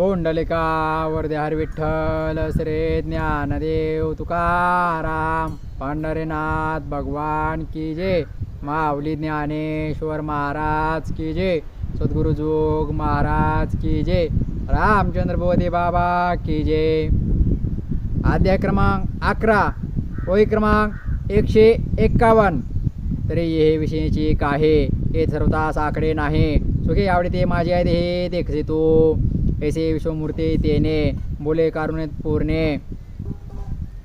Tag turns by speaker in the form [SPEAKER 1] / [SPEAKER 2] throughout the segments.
[SPEAKER 1] पुंडलिका वरदेहर विठ्ठल श्री ज्ञानदेव तुकाराम पंढरीनाथ भगवान की जय. माऊली ज्ञानेश्वर महाराज की जय. सद्गुरु जोग महाराज की जय. रामचंद्र बोधे बाबा की जय. अध्याय क्रमांक अकरा वही क्रमांक एकशे एक्कावन्न तरी हे विषयीची काहे हे सर्वतास आकडे नाही. सुखे आवडते माझे आहे हे देखसे तू. ऐसे विश्वमूर्ती तेने बोले कारुणे पूर्णे।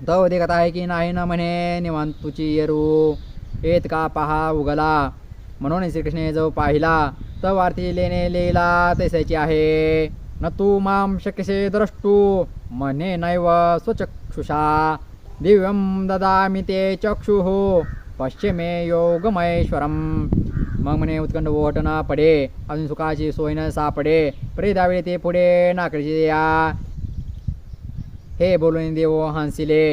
[SPEAKER 1] तो देखत आहे की नाही न म्हणे निवांत तुची येरू। येत का पहा उगला। म्हणून श्रीकृष्णे जो पाहिला तर आरती लेणे लिहिला तैसायची आहे। न तू माम शक्यसे द्रष्टू म्हणे नैव स्वचक्षुषा। दिव्यम ददामि ते चक्षुः पश्चिमे योगमहेश्वरम मग म्हणे उत्कंड ओहट ना पडे अजून सुखाची सोय न सापडे परे दावे ते पुढे नाकडीचे या. हे बोलून देव हंसिले.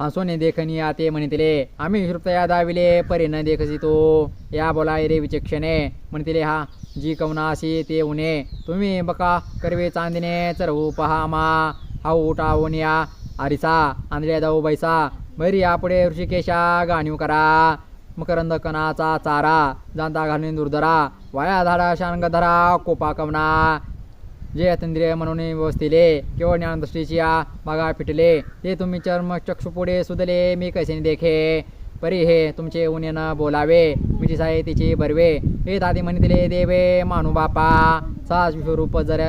[SPEAKER 1] हंसोने या ते म्हणितले आम्ही श्रुतया दाविले परी न देखसी तो. या बोला रे विचक्षणे म्हणतिले हा जी कवनाशी ते उने तुम्ही बका करवे चांदिने चरवू पहा मा. हा उठावून या आरिसा आंधळ्या जाऊ बैसा. बरी यापुढे ऋषिकेशा गाणीव करा. मकरंद कणाचा चारा जांता घालून दुर्धरा वाया झाडा शांग धरा कोपा कमना. जे अतिंद्रिय म्हणून व्यवस्थिले केवळ ज्ञानदृष्टीची या बागा फिटले ते तुम्ही चर्म चक्षुपुढे सुदले मी कैसे देखे. परी हे तुमचे उन्हेन बोलावे मिठी साहे तिचे बरवे. हे दादी म्हणितले देवे मानू बापा सास विश्वरूप जर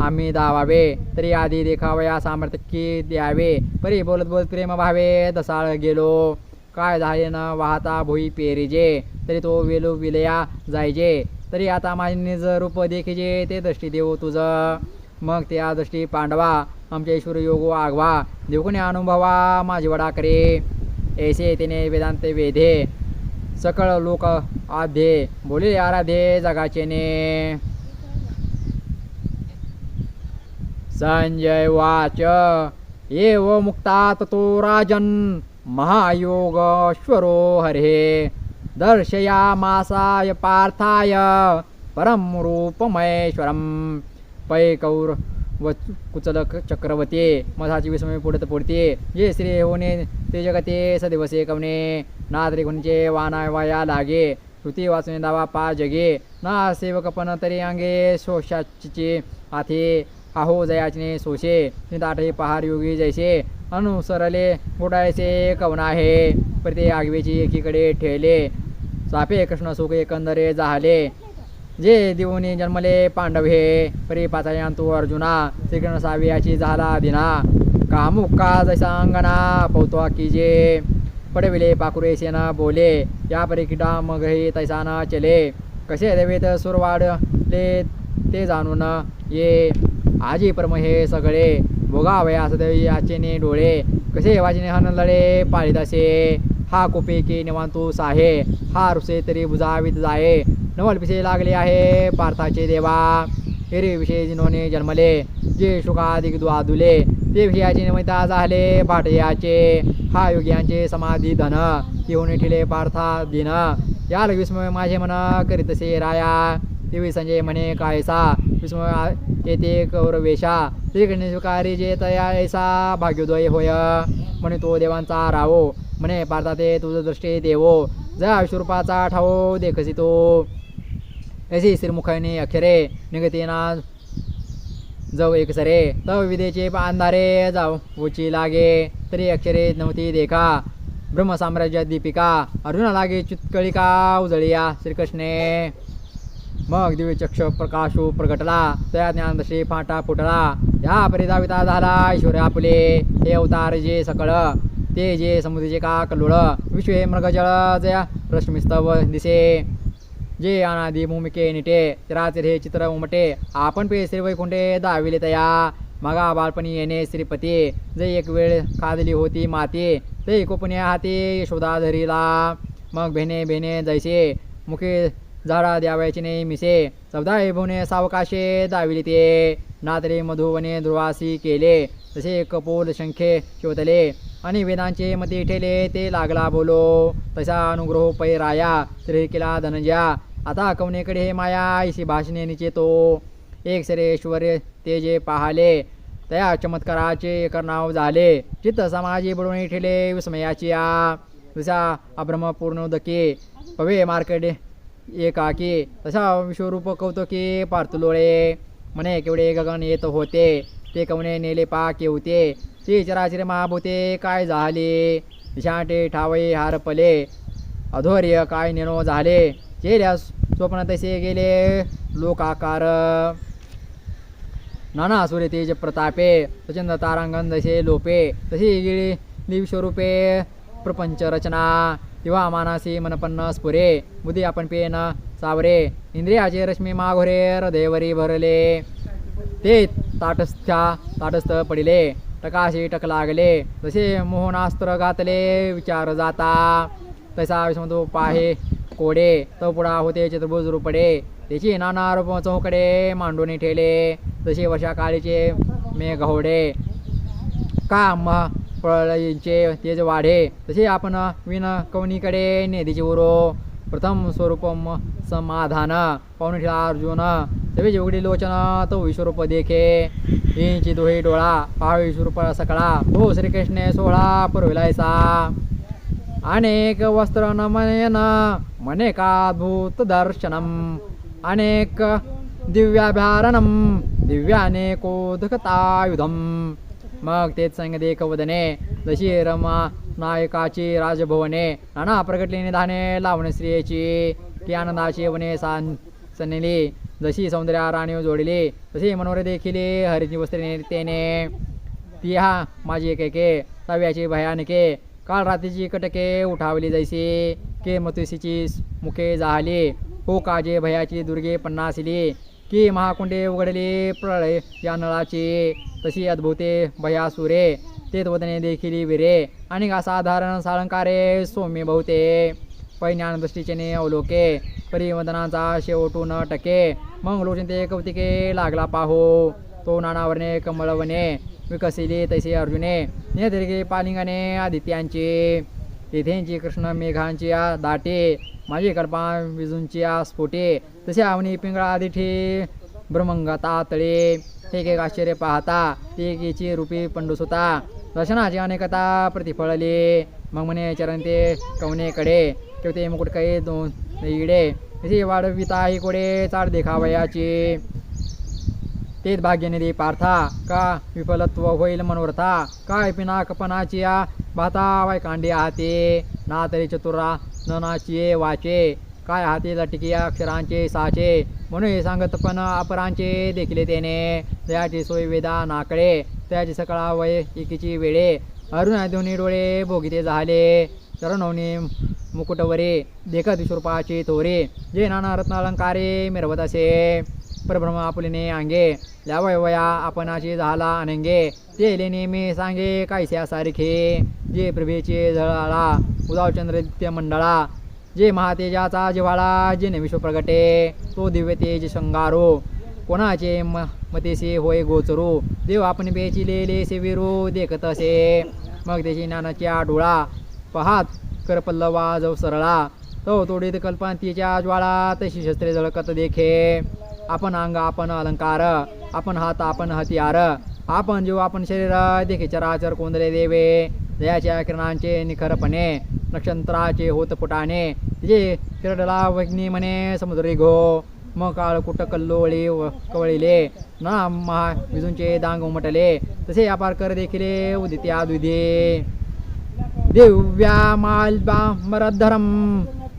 [SPEAKER 1] आम्ही दावावे तरी आधी देखावया सामर्थ्य द्यावे. परी बोलत बोलत प्रेम भावे दसाळ गेलो. काय झाले न वाहता भुई पेरिजे तरी तो वेलू विलया जायजे. तरी आता माझे निज रूप देखिजे ते दृष्टी देऊ तुझं. मग त्या दृष्टी पांडवा आमच्या ईश्वर योगो आगवा देवकुने अनुभवा माझी वडा करे ऐसे तिने वेदांत वेधे सकळ लोक आधे बोले आराधे जगाचे ने संजय वाच एव मुक्तात तो राजन महायोगश्वरो हरे दर्शया मासाय पार्थाय परम रूपमहेश्वरम। पै कौर व कुचलक चक्रवते मधाची विस्मय पुढत। पुढते जे श्री होणे ते जगते सदिवसे कवणे नादरी गुणचे वाना वाया लागे। श्रुती वाचणे दावा पा जगे। ना सेवक पण तरी अंगे शोषाचे आथे। आहो जयाचने सोशे निताठे पहार योगी जैसे। अनुसरले गोडायचे कवन आहे? प्रति आगवेची एकीकडे ठेवले सापे कृष्ण सुख एकंदरे जाहले. जे देऊनी जन्मले पांडव हे परी पाचायान तू अर्जुना. श्रीकृष्ण सावियाची झाला दिना. कामुका जैसा अंगना पौतो की जे. पडविले पाकुरे सेना बोले. या परिकिटा मग मगही तैसा न चले. कसे देवेत सुरवाडले ते जाणून ये. आजी परम हे सगळे. भोगावया सदैव याचेने डोळे. कसे वाचने हन लढे पाळीत असे हा कोपे की निवांतूस आहे हा रुसे तरी बुजावीत जाये नवल पिसे लागले आहे पार्थाचे देवा. हिरे विषय जिनोने जन्मले जे शुकाधिक द्वादुले ते विषयाचे निमित्ता झाले भाटयाचे हा योग्यांचे समाधी धन. येऊन ठेले पार्था दिन. या विस्मय माझे मन करीतसे राया. देवी संजय म्हणे कायसा. विस्मय येते कौरवेशा श्रीकृष्ण स्वीकारी जे तया ऐसा भाग्योदय होय। म्हणे तो देवांचा रावो म्हणे पार्था ते तुझ दृष्टी देवो जा विश्वरूपाचा ठाव देखसी तो। ऐसी श्रीमुखाने अक्षरे निगतीना जाऊ एक सरे तव विदेचे अंधारे जाऊ उची लागे तरी अक्षरे नव्हती देखा। ब्रह्मसाम्राज्य दीपिका अर्जुना लागे चितकळिका उजळिया श्रीकृष्णे। मग दिव्यचक्ष प्रकाशू प्रगटला त्या ज्ञानदशी फाटा फुटला या परिदाविता झाला ईश्वर आपले हे अवतार जे सकळ ते जे समुद्रीचे का कल्लोळ विश्वे मृगजळ जया रश्मिस्तव दिसे. जे अनादी भूमिके निटे चराचर हे चित्र उमटे. आपण पे श्री वैकुंठे दाविले तया. मगा बालपणी येणे श्रीपती. जे एक वेळ खादली होती माती ते कोपणे हाती यशोदा धरीला. मग भेने भेने जैसे. मुखे झाडा द्यावयाची नाही मिसे. चौदा विभुने सावकाशे दाविलिते ते. नातरे मधुवने ध्रुवासी केले. तसे कपोल शंखे शोधले आणि वेदांचे मती ठेले ते लागला बोलो. तसा अनुग्रह पैराया श्री धनंजया. आता कवनेकडे हे माया? ऐशी भाषणे निचेतो. एक सरेश्वर ते जे पाहाले. तया चमत्काराचे करणाव झाले. चित्त समाजी बुडवणी ठेले. विस्मयाची या तुझा अभ्रमपूर्ण दके पवे मार्केट एकाकी तसा विश्वरूप कौतुकी पार्थुलोळे म्हणे केवढे गगन येत होते ते कवणे नेले पा केवते ते चराचरे महाभूते काय झाले दिशाटे ठावई हारपले अधोर्य काय नेनो झाले चेल्या स्वप्न तसे गेले लोकाकार. नाना सूर्य तेज प्रतापे प्रचंड तारांगण जसे लोपे तशी गेली विश्वरूपे प्रपंच रचना तेव्हा मानासी मनपन्न स्फुरे बुद्धी आपण पेन सावरे इंद्रियाचे रश्मी माघोरे हृदयवरी भरले ते ताटस्थ्या ताटस्थ पडिले टकाशी टक लागले तसे मोहनास्त्र घातले विचार जाता तसा विषमतो पाहे कोडे तो पुढा होते चतुर्भुज रूपडे त्याची नाना रूप चौकडे मांडून ठेले तसे वर्षाकाळीचे मेघवडे का म पळींचे तेज वाढे. तसे आपण विन कवनीकडे नेदीचे उरो. प्रथम स्वरूपम समाधान. पाहुणे ठेला अर्जुन. सवे जेवढे लोचन तो विश्वरूप देखे. इंची दोहे डोळा. पाहा विश्वरूप सकळा. हो श्रीकृष्ण सोहळा पुरविलायचा अनेक वस्त्र नमयन मनेकाद्भूत दर्शनम. अनेक दिव्याभ्यारणम. दिव्यानेकोदकतायुधम मग तेच संग देख वदने जशी रमा नायकाची राजभवने नाना प्रगटली निधाने लावणे स्त्रियेची की आनंदाची वने सान सनेली जशी सौंदर्या राणी जोडली तशी मनोरे देखील हरिची वस्त्रे तेने. ती हा माझी एकेके तव्याची भयानके काल रात्रीची कटके उठावली जैसी के मतुसीची मुखे जाहली हो काजे भयाची दुर्गे पन्नासली की महाकुंडे उघडली प्रळय या नळाची. तशी अद्भुते भयासुरे ते वदने देखील विरे. आणि असाधारण साळंकारे सौम्य बहुते. पै ज्ञानदृष्टीचे अवलोके परिवदनाचा शेवटू न टके. मग लोचन कौतिके लागला पाहो. तो नानावरणे कमळवणे विकसिली तैसे अर्जुने. नेत्रिके पालिंगाने आदित्यांची. तेथेंची कृष्ण मेघांची आ दाटे माझी कल्पा विजूंची आ स्फोटे तसे आवनी पिंगळा आदिठी ब्रह्मंगता तळे एक एक आश्चर्य पाहता ते एकीची रूपी होता दर्शनाची अनेकता प्रतिफळली मग म्हणे चरण ते कवनेकडे किंवा ते मुकुट काही दोन इडे तसे वाढविता ही कोडे चाड देखावयाची तेच भाग्यनिधी पार्था. का विफलत्व होईल मनोरथा? काय पिनाकपणाची या भाता वायकांडी आहाते? ना तरी चतुरा ननाची वाचे. काय हाती लटकी अक्षरांचे साचे? म्हणून हे सांगत पण अपरांचे देखील त्याने त्याची सोय वेदा नाकडे. त्याची सकाळा वय एकीची वेळे. अरुण दोन्ही डोळे भोगिते झाले. चरणवनी मुकुटवरे. देखत विश्वरूपाची थोरे. जे नाना रत्नालंकारे मिरवत असे. परब्रह्म आपुलीने अंगे या वयवया आपणाची झाला अनंगे. ते नेहमी सांगे कायस्या सारखे जे प्रभेचे झळाळा उदाव चंद्रदित्य मंडळा. जे महातेजाचा जिव्हाळा जे विश्व प्रगटे तो दिव्य तेज शंगारो. कोणाचे म मतेसे होय गोचरू. देव आपण बेचिलेले सेविरू देखत असे. मग त्याची ज्ञानाच्या डोळा पहात करपल्लवा जव सरळा तो तोडीत कल्पांतीच्या ज्वाळा तशी शस्त्रे झळकत देखे. आपण अंग आपण अलंकार आपण हात आपण हतियार आपण जीव आपण शरीर देखी चराचर कोंदले देवे दयाच्या किरणांचे निखरपणे नक्षत्राचे होत पुटाने जे किरडला वग्नी म्हणे समुद्री घो मग काळ कुट कल्लोळी व कवळिले ना महा विजूंचे दांग उमटले तसे अपार कर देखील उदित्या द्विधे दिव्या माल्बांबरधरम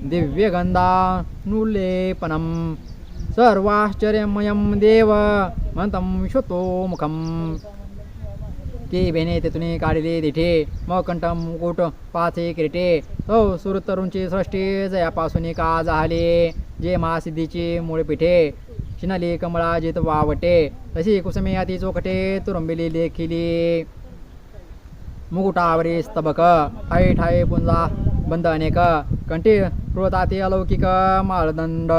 [SPEAKER 1] दिव्यगंधा नुलेपनम सर्वाश्चर्यमयं देव मंतं विश्वतो मुखम की बेने तेथून काढिले दिठे मग कंठ मुकुट पाचे किरीटे। हो, तो सुरतरुंची सृष्टी जयापासून का झाले जे महासिद्धीची मूळ पिठे। शिनाली कमळा जित वावटे तशी कुसमे अति चोखटे तुरंबिली लेखिली। मुकुटावरी स्तबक ठाई ठाई पुंजा बंद अनेक। कंठी कृताती अलौकिक माळदंड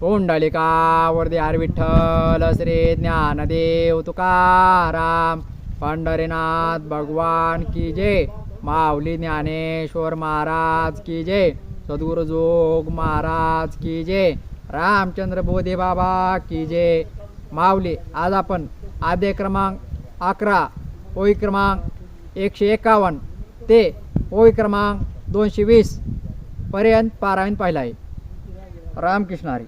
[SPEAKER 1] पुंडलिका वरदे हर विठ्ठल श्री ज्ञानदेव तुकाराम पंढरीनाथ भगवान की जय. माऊली ज्ञानेश्वर महाराज की जय. सद्गुरु जोग महाराज की जय. रामचंद्र बोधे बाबा की जे माऊली आज आपण आद्य क्रमांक अकरा ओळी क्रमांक एकशे एकावन्न ते ओळी क्रमांक दोनशे वीस पर्यंत पारायण पाहिला आहे. रामकृष्ण हरी.